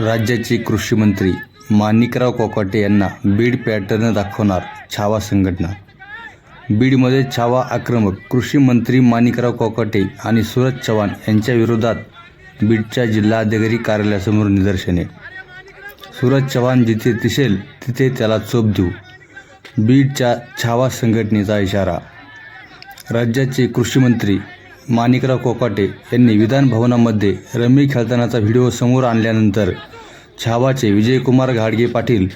राज्याचे कृषी मंत्री माणिकराव कोकाटे यांना बीड पॅटर्न दाखवणार छावा संघटना. बीडमध्ये छावा आक्रमक कृषी मंत्री माणिकराव कोकाटे आणि सुरज चव्हाण यांच्या विरोधात बीडच्या जिल्हाधिकारी कार्यालयासमोर निदर्शने. सुरज चव्हाण जिथे दिसेल तिथे त्याला चोप देऊ. बीडच्या छावा संघटनेचा इशारा. राज्याचे कृषी मंत्री माणिकराव कोकाटे यांनी विधानभवनामध्ये रमी खेळतानाचा व्हिडिओ समोर आणल्यानंतर छावाचे विजयकुमार घाडगे पाटील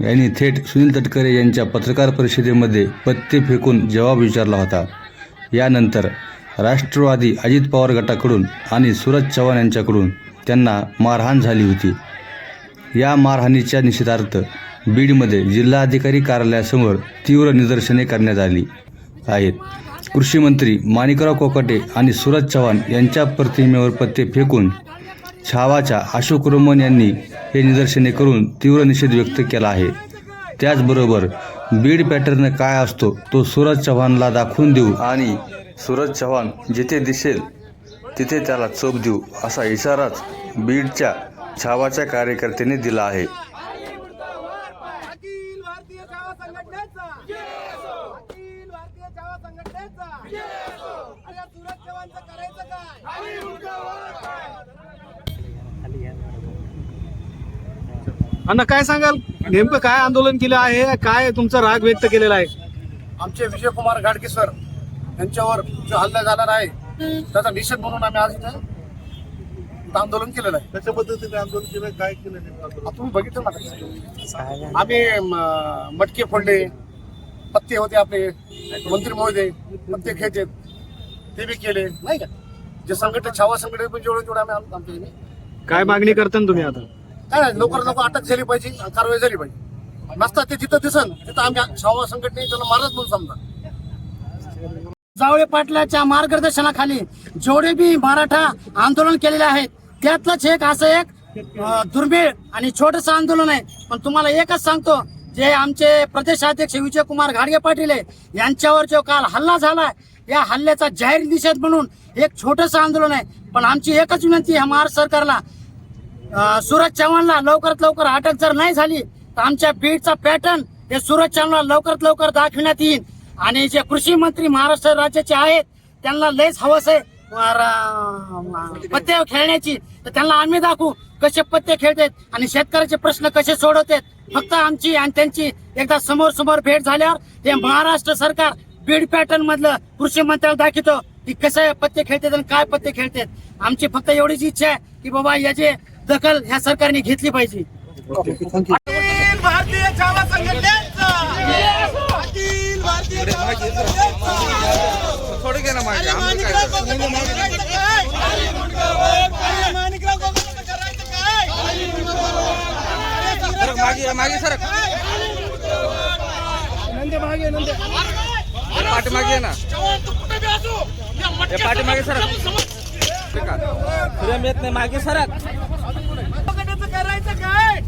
यांनी थेट सुनील तटकरे यांच्या पत्रकार परिषदेमध्ये पत्ते फेकून जवाब विचारला होता. यानंतर राष्ट्रवादी अजित पवार गटाकडून आणि सूरज चव्हाण यांच्याकडून त्यांना मारहाण झाली होती. या मारहाणीच्या निषेधार्थ बीडमध्ये जिल्हाधिकारी कार्यालयासमोर तीव्र निदर्शने करण्यात आली आहेत. कृषी मंत्री माणिकराव कोकाटे आणि सूरज चव्हाण यांच्या प्रतिमेवर पत्ते फेकून छावाच्या अशोक रोमन यांनी हे निदर्शने करून तीव्र निषेध व्यक्त केला आहे. त्याचबरोबर बीड पॅटर्न काय असतो तो सूरज चव्हाणला दाखवून देऊ आणि सूरज चव्हाण जिथे दिसेल तिथे त्याला चोप देऊ असा इशाराच बीडच्या छावाच्या कार्यकर्त्यांनी दिला आहे अखिल भारतीय सेवा संघटनेचा अखिल भारतीय सेवा संघटनेचा. या सुरज चव्हाणचं करायचं काय? अण्णा काय सांगाल? नेमकं काय आंदोलन केलं आहे? काय तुमचा राग व्यक्त केलेला आहे? आमचे विजयकुमार घाडगे सर यांच्यावर जो हल्ला झालेला आहे त्याचा निषेध म्हणून आम्ही आज इथं आंदोलन केलेलं आहे. कशा पद्धतीने आंदोलन केलं काय केलं तुम्ही बघितलं ना. आम्ही मटके फोडले पत्ते होते आपले. मंत्री महोदय पत्ते खेळते. ते बी केले. नाही का? जे संघटन छावा संघटन पण जेवढे जेवढे आम्ही आम- आमच्या ह्याने. काय मागणी करता ना तुम्ही आता? काय नाही लवकर लवकर अटक झाली पाहिजे कारवाई झाली पाहिजे. नसता ते जिथं दिसन तिथं आम्ही छावा संघटने त्याला मारच म्हणून समजा. जावळे पाटलाच्या मार्गदर्शनाखाली जेवढे बी मराठा आंदोलन केलेले आहेत त्यातलंच एक असं एक अं, दुर्मिळ आणि छोटस आंदोलन आहे. पण तुम्हाला एकच सांगतो जे आमचे प्रदेशाध्यक्ष विजयकुमार घाडगे पाटील आहे यांच्यावर जो काल हल्ला झाला या हल्ल्याचा जाहीर निषेध म्हणून एक छोटंसं आंदोलन आहे. पण आमची एकच विनंती आहे महाराष्ट्र सरकारला सूरज चव्हाणला लवकरात लवकर अटक जर नाही झाली तर आमच्या बीडचा पॅटर्न हे सूरज चव्हाणला लवकरात लवकर दाखविण्यात येईल. आणि जे कृषी मंत्री महाराष्ट्र राज्याचे आहेत त्यांना लयच हवस आहे अं, पत्ते खेळण्याची. तर त्यांना आम्ही दाखवू. कसे पत्ते खेळतात आणि शेतकऱ्याचे प्रश्न कसे सोडवतात फक्त आमची आणि त्यांची एकदा समोर समोर भेट झाल्यावर हे महाराष्ट्र सरकार बीड पॅटर्न मधलं कृषी मंत्र्याला दाखवतो की कसे पत्ते खेळतात आणि काय पत्ते खेळतात. आमची फक्त एवढीच इच्छा आहे की बाबा याची दखल ह्या सरकारने घेतली पाहिजे. अखिल भारतीय संघटनेचा. मागे मागे सर नंदे मागे नंदे पाठीमागे ना पाठीमागे सर प्रेम येत नाही मागे सरक करायचं काय